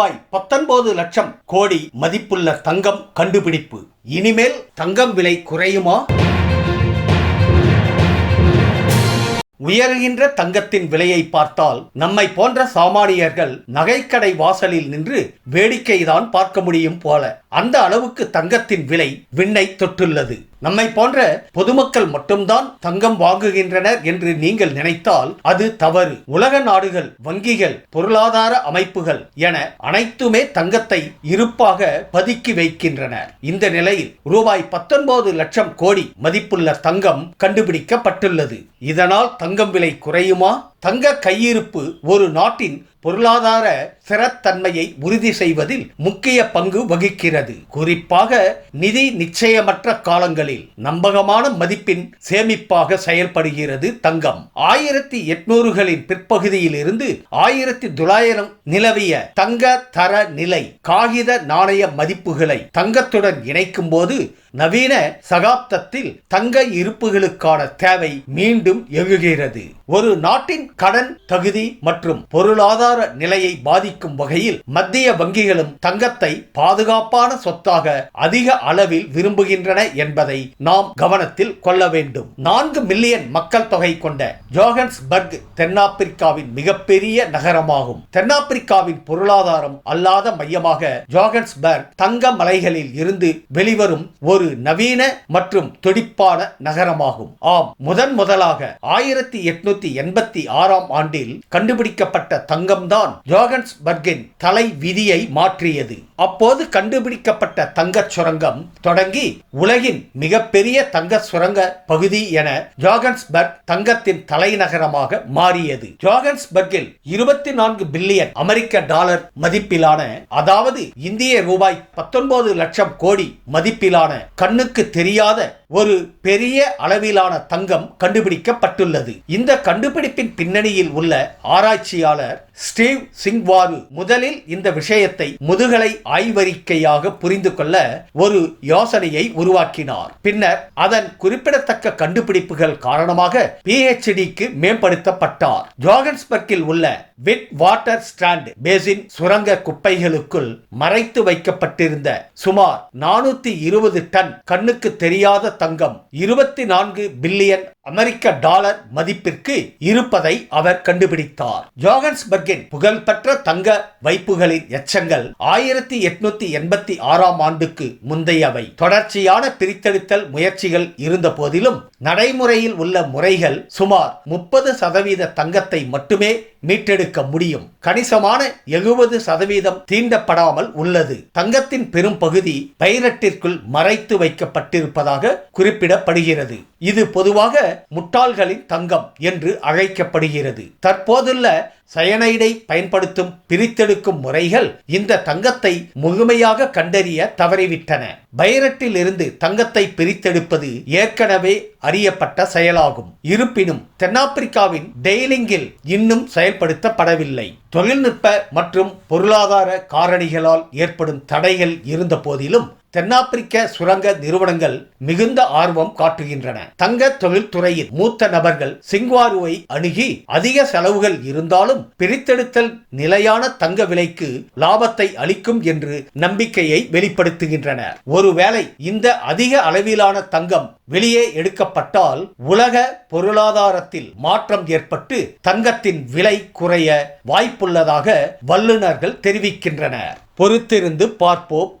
ரூபாய் பத்தொன்பது லட்சம் கோடி மதிப்புள்ள தங்கம் கண்டுபிடிப்பு. இனிமேல் தங்கம் விலை குறையுமா? உயர்கின்ற தங்கத்தின் விலையை பார்த்தால் நம்மை போன்ற சாமானியர்கள் நகைக்கடை வாசலில் நின்று வேடிக்கைதான் பார்க்க முடியும் போல. அந்த அளவுக்கு தங்கத்தின் விலை விண்ணை தொட்டுள்ளது நம்மை போன்ற பொதுமக்கள் மட்டும்தான் தங்கம் வாங்குகின்றனர் என்று நீங்கள் நினைத்தால் அது தவறு. உலக நாடுகள் வங்கிகள் பொருளாதார அமைப்புகள் என அனைத்துமே தங்கத்தை இருப்பாக பதுக்கி வைக்கின்றன. இந்த நிலையில் ரூபாய் பத்தொன்பது லட்சம் கோடி மதிப்புள்ள தங்கம் கண்டுபிடிக்கப்பட்டுள்ளது. இதனால் தங்கம் விலை குறையுமா? தங்க கையிருப்பு ஒரு நாட்டின் பொருளாதார ஸ்திரத்தன்மையை உறுதி செய்வதில் முக்கிய பங்கு வகிக்கிறது. குறிப்பாக நிதி நிச்சயமற்ற காலங்களில் நம்பகமான மதிப்பின் சேமிப்பாக செயல்படுகிறது தங்கம். ஆயிரத்தி எட்நூறுகளின் பிற்பகுதியில் இருந்து ஆயிரத்தி தொள்ளாயிரம் நிலவிய தங்க தர நிலை காகித நாணய மதிப்புகளை தங்கத்துடன் இணைக்கும் போது நவீன சகாப்தத்தில் தங்க இருப்புகளுக்கான தேவை மீண்டும் எழுகிறது. ஒரு நாட்டின் கடன் தகுதி மற்றும் பொருளாதார நிலையை பாதிக்கும் வகையில் மத்திய வங்கிகளும் தங்கத்தை பாதுகாப்பான சொத்தாக அதிக அளவில் விரும்புகின்றன என்பதை நாம் கவனத்தில் கொள்ள வேண்டும். நான்கு மில்லியன் மக்கள் தொகை கொண்ட ஜோகன்ஸ்பர்க் தென்னாப்பிரிக்காவின் மிகப்பெரிய நகரமாகும். தென்னாப்பிரிக்காவின் பொருளாதாரம் அல்லாத மையமாக ஜோகன்ஸ்பர்க் தங்க மலைகளில் இருந்து வெளிவரும் ஒரு நவீன மற்றும் துடிப்பான நகரமாகும். ஆம் முதன் முதலாக ஆயிரத்தி எட்நூத்தி எண்பத்தி ஆறாம் ஆண்டில் கண்டுபிடிக்கப்பட்ட தங்கம்தான் ஜோகன்ஸ்பர்கின் தலை விதியை மாற்றியது. அப்போது கண்டுபிடிக்கப்பட்ட தங்கச் சுரங்கம் தொடங்கி உலகின் மிகப்பெரிய தங்க சுரங்க பகுதி என ஜோகன்ஸ்பர்க் தங்கத்தின் தலைநகரமாக மாறியது. ஜோகன்ஸ்பர்கில் இருபத்தி நான்கு பில்லியன் அமெரிக்க டாலர் மதிப்பிலான அதாவது இந்திய ரூபாய் பத்தொன்பது லட்சம் கோடி மதிப்பிலான கண்ணுக்கு தெரியாத ஒரு பெரிய அளவிலான தங்கம் கண்டுபிடிக்கப்பட்டுள்ளது. இந்த கண்டுபிடிப்பின் பின்னணியில் உள்ள ஆராய்ச்சியாளர் ஸ்டீவ் சிங்வானி முதலில் இந்த விஷயத்தை முதுகலை ஆய்வறிக்கையாக புரிந்து கொள்ள ஒரு யோசனையை உருவாக்கினார். பின்னர் அதன் குறிப்பிடத்தக்க கண்டுபிடிப்புகள் காரணமாக பிஹெச்டிக்கு மேம்படுத்தப்பட்டார். ஜோகன்ஸ்பர்க்கில் உள்ள விட் வாட்டர் ஸ்டாண்ட் பேசின் சுரங்க குப்பைகளுக்குள் மறைத்து வைக்கப்பட்டிருந்த சுமார் நானூத்தி இருபது டன் கண்ணுக்கு தெரியாத தங்கம் இருபத்தி நான்கு பில்லியன் அமெரிக்க டாலர் மதிப்பிற்கு இருப்பதை அவர் கண்டுபிடித்தார். ஜோகன்ஸ்பர்கின் புகழ்பெற்ற தங்க வைப்புகளின் எச்சங்கள் ஆயிரத்தி எட்நூத்தி எண்பத்தி ஆறாம் ஆண்டுக்கு முந்தையவை. தொடர்ச்சியான பிரித்தெடுத்தல் முயற்சிகள் இருந்த போதிலும் நடைமுறையில் உள்ள முறைகள் சுமார் முப்பது சதவீத தங்கத்தை மட்டுமே மீட்டெடுக்க முடியும். கணிசமான எழுபது சதவீதம் தீண்டப்படாமல் உள்ளது. தங்கத்தின் பெரும் பகுதி பைரட்டிற்குள் மறைத்து வைக்கப்பட்டிருப்பதாக குறிப்பிடப்படுகிறது. இது பொதுவாக முட்டாள்களின் தங்கம் என்று அழைக்கப்படுகிறது. தற்போதுள்ள சயனைடை பயன்படுத்தும் பிரித்தெடுக்கும் முறைகள் இந்த தங்கத்தை முழுமையாக கண்டறிய தவறிவிட்டன. பைரட்டில் இருந்து தங்கத்தை பிரித்தெடுப்பது ஏற்கனவே அறியப்பட்ட செயலாகும். இருப்பினும் தென்னாப்பிரிக்காவின் டெய்லிங்கில் இன்னும் செயல் செயல்படுத்தப்படவில்லை தொழில்நுட்ப மற்றும் பொருளாதார காரணிகளால் ஏற்படும் தடைகள் இருந்த போதிலும் தென்னாப்பிரிக்க சுரங்க நிறுவனங்கள் மிகுந்த ஆர்வம் காட்டுகின்றன. தங்க தொழில்துறையின் மூத்த நபர்கள் சிங்வாருவை அணுகி அதிக செலவுகள் இருந்தாலும் பிரித்தெடுத்தல் நிலையான தங்க விலைக்கு லாபத்தை அளிக்கும் என்று நம்பிக்கையை வெளிப்படுத்துகின்றனர். ஒருவேளை இந்த அதிக அளவிலான தங்கம் வெளியே எடுக்கப்பட்டால் உலக பொருளாதாரத்தில் மாற்றம் ஏற்பட்டு தங்கத்தின் விலை குறைய வாய்ப்புள்ளதாக வல்லுநர்கள் தெரிவிக்கின்றனர். பொறுத்திருந்து பார்ப்போம்.